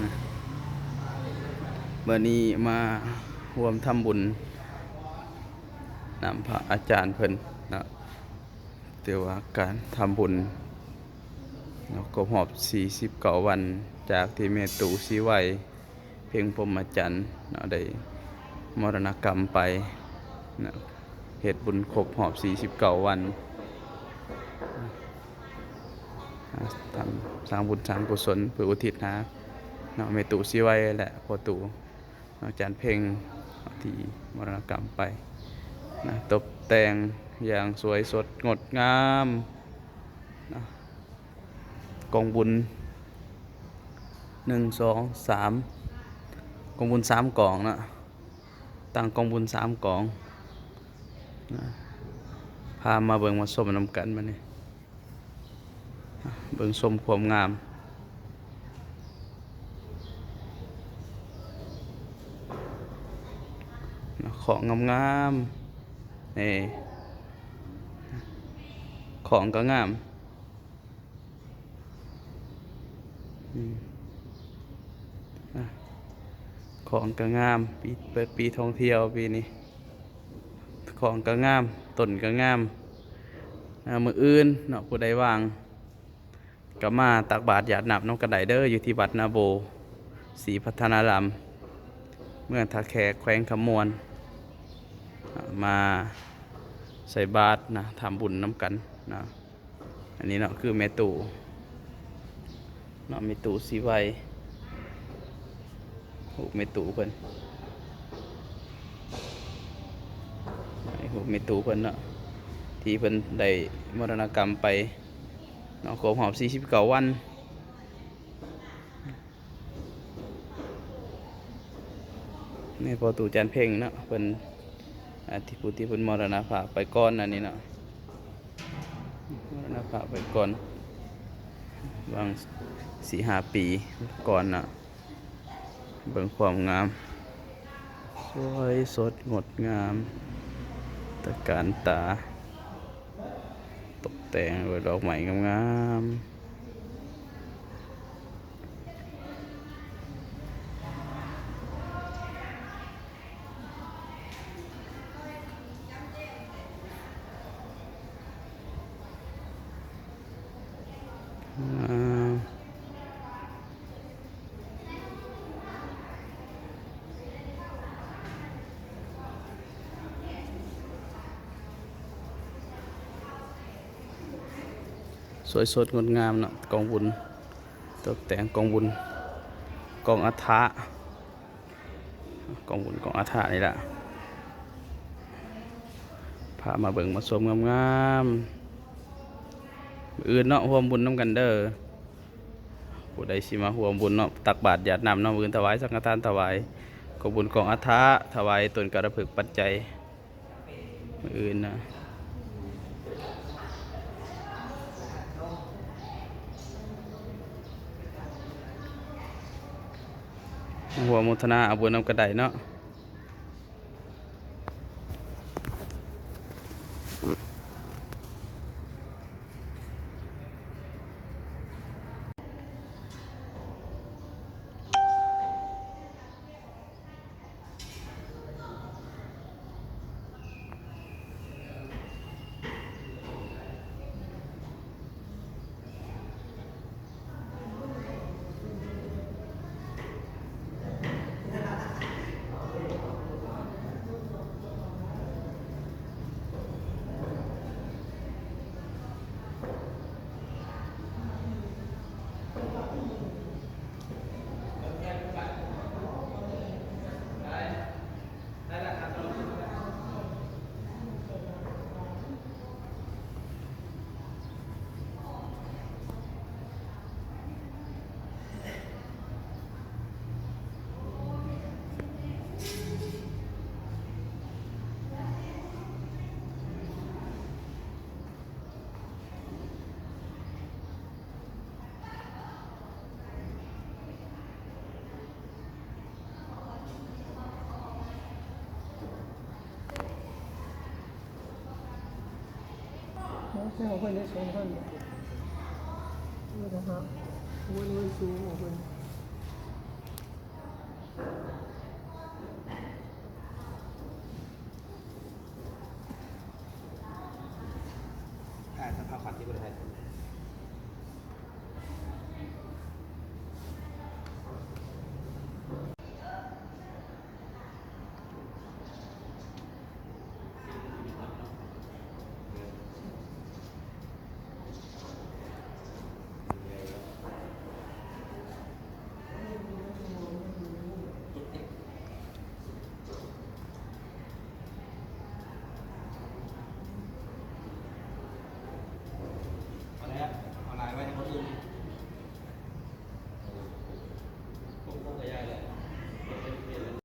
นะวันนี้มาร่วมทำบุญนำพระอาจารย์เพิ่นนะเตียวาการทำบุญเนาก็หอบ 49 วันจากที่เมตุสีไวเพียงพรมจันทร์เนาะได้มรณกรรมไปนะเหตุบุญครบหอบ 49 วันทำสร้างบุญสร้างกุศลเพื่ออุทิศนะ เนาะเมตุซีไว้แหละพอตูอาจารย์เพ่งที่มรณกรรมไปนะตกแต่งอย่างสวยสดงดงามนะกองบุญหนึ่งสองสามกองบุญสามกองนะตั้งกองบุญสามกองนะพามาเบิ่งมาสมน้ำกันมาเนี่ยเบิ่งชมความงาม ของงามๆนี่ของก็งามของก็งามปีเปิดปีท่องเที่ยวปีนี้ ของก็งามต้นก็งามมืออื่นเนาะผู้ใดว่างก็มาตักบาตรหยาดนับน้องกระไดเดอร์อยู่ที่วัดนาโบศรีพัฒนารามเมืองทาแขกแขวงขมวน มาใส่บาตรนะทำบุญน้ำกันนะอันนี้เนาะคือเมตูเนาะเมตูสีไวหูเมตูเพิ่นไอ้หูเมตูเพิ่นเนาะที่เพิ่นได้มรณกรรมไปเนาะครบหอบ49วันนี่พอตู่จันเพ่งเนาะเพิ่น ที่ผู้ที่เพิ่นมรณภาพไปก่อนอันนี้เนาะมรณภาพไปก่อนบางสี่ห้าปีก่อนน่ะเบิ่งความงาม สวยสดงดงามตะการตา ตกแต่งด้วยดอกไม้งามๆ สวยสดงดงามเนาะกองบุญตกแต่งกองบุญกองอัฐะกองบุญกองอัฐะนี่แหละพามาเบิ่งมาชมงามๆมื้ออื่นเนาะร่วมบุญน้ำกันเด้อผู้ใดสิมาร่วมบุญเนาะตักบาตรหยาดน้ำเนาะมื้ออื่นถวายสังฆทานถวายกองบุญกองอัฐะถวายตนกระผึกปัจจัยอื่นนะ หัวมุทนาเอาบุญนำกระไดเนาะ ใช่ของเพื่อนได้สองพันนี่นะครับวันนี้สูงของเพื่